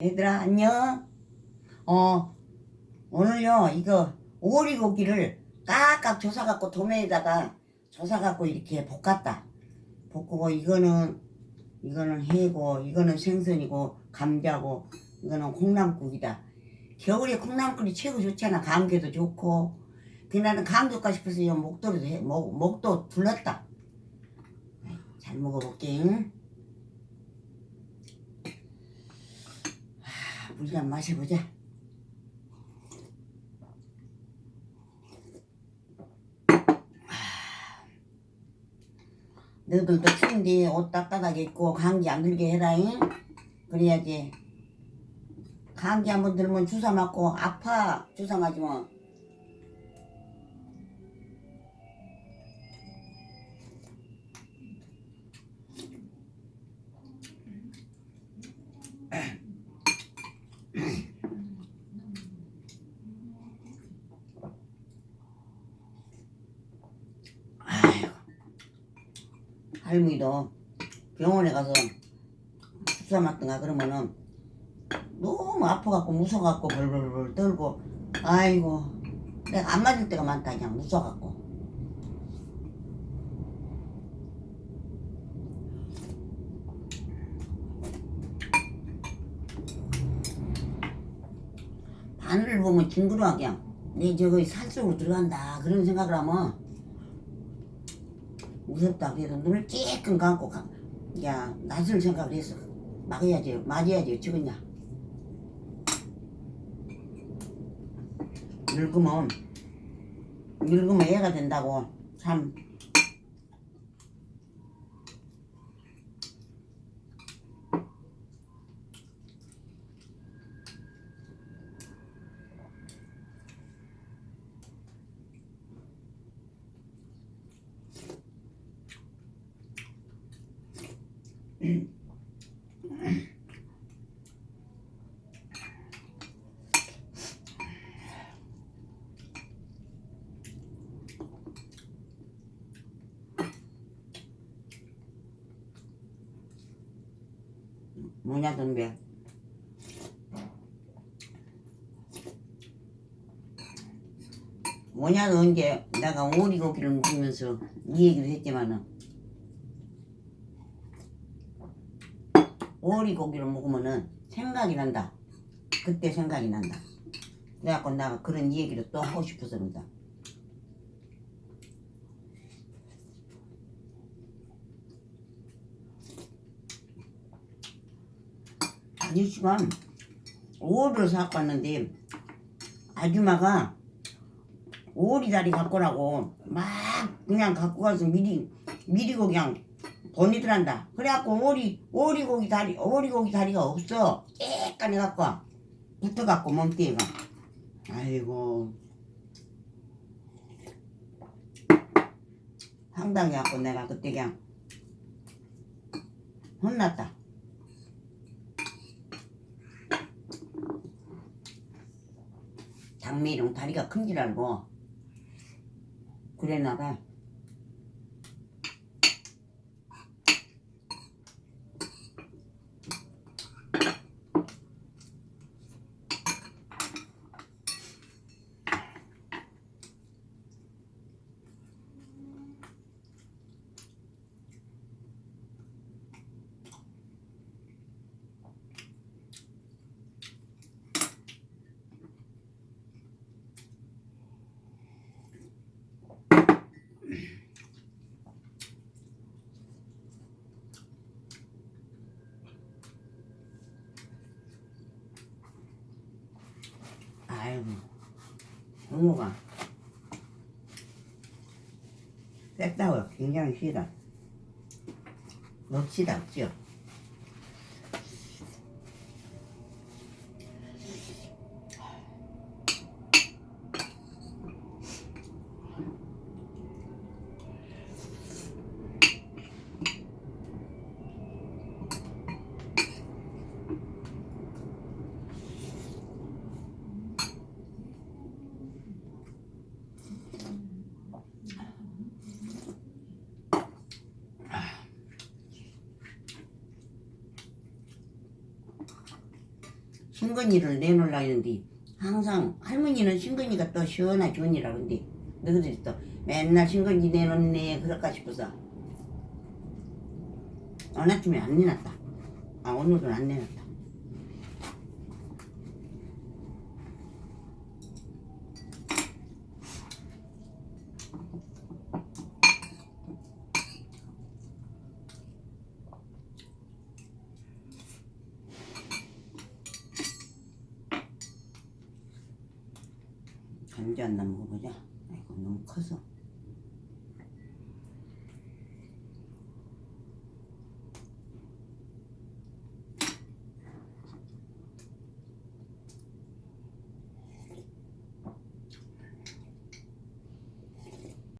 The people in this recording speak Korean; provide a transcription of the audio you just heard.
얘들아 안녕. 어 오늘요 이거 오리고기를 깍깍 조사갖고 도매에다가 조사갖고 이렇게 볶았다. 볶고 이거는 이거는 해고 이거는 생선이고 감자고 이거는 콩나물국이다. 겨울에 콩나물국이 최고 좋잖아. 감기도 좋고. 그 나는 감기가 싶어서 이 목도리도 해, 목, 목도 둘렀다. 잘 먹어볼게 응? 물좀 마셔보자. 너희들도 추운데 옷 따뜻하게 입고 감기 안 들게 해라잉. 그래야지. 감기 한번 들면 주사 맞고 아파 주사 맞으면. 할머니도 병원에 가서 주사 맞던가 그러면은 너무 아파갖고 무서워갖고 벌벌벌 떨고 아이고 내가 안 맞을 때가 많다 그냥 무서워갖고. 바늘을 보면 징그러워 그냥. 내 저거 살 속으로 들어간다. 그런 생각을 하면 무섭다 그래서 눈을 찔끔 감고 가. 야 낯을 생각을 했어 막아야지 맞아야지. 어쩌겠냐? 늙으면 늙으면 애가 된다고. 참 뭐냐 던배? 뭐냐 는 언제 내가 오리고기를 먹으면서 이 얘기를 했지만은 오리 고기를 먹으면은 생각이 난다. 그때 생각이 난다. 그래갖고 내가 그런 얘기를 또 하고 싶어서 그런다. 이 시간 오리를 사갖고 왔는데 아줌마가 오리다리 갖고 오라고 막 그냥 갖고 가서 미리 미리고 그냥 보내더란다. 그래갖고 오리 오리고기 다리 오리고기 다리가 없어. 깨끗이 갖고 와 붙어갖고 몸띠가. 아이고. 황당해 갖고 내가 그때 그냥 혼났다. 장미랑 다리가 큰 줄 알고 그랬나봐 아이고 형모가. 뺐다고 굉장히 싫어. 넋이다 없죠 신건이를 내놓으려 했는데 항상 할머니는 신건이가 또 시원하게 좋으니라 근데 너희들이 또 맨날 신건이 내놓네 그럴까 싶어서 어느 아침에 안 내놨다. 아 오늘은 안 내놨다 감자 하나 먹어보자. 아이고 너무 커서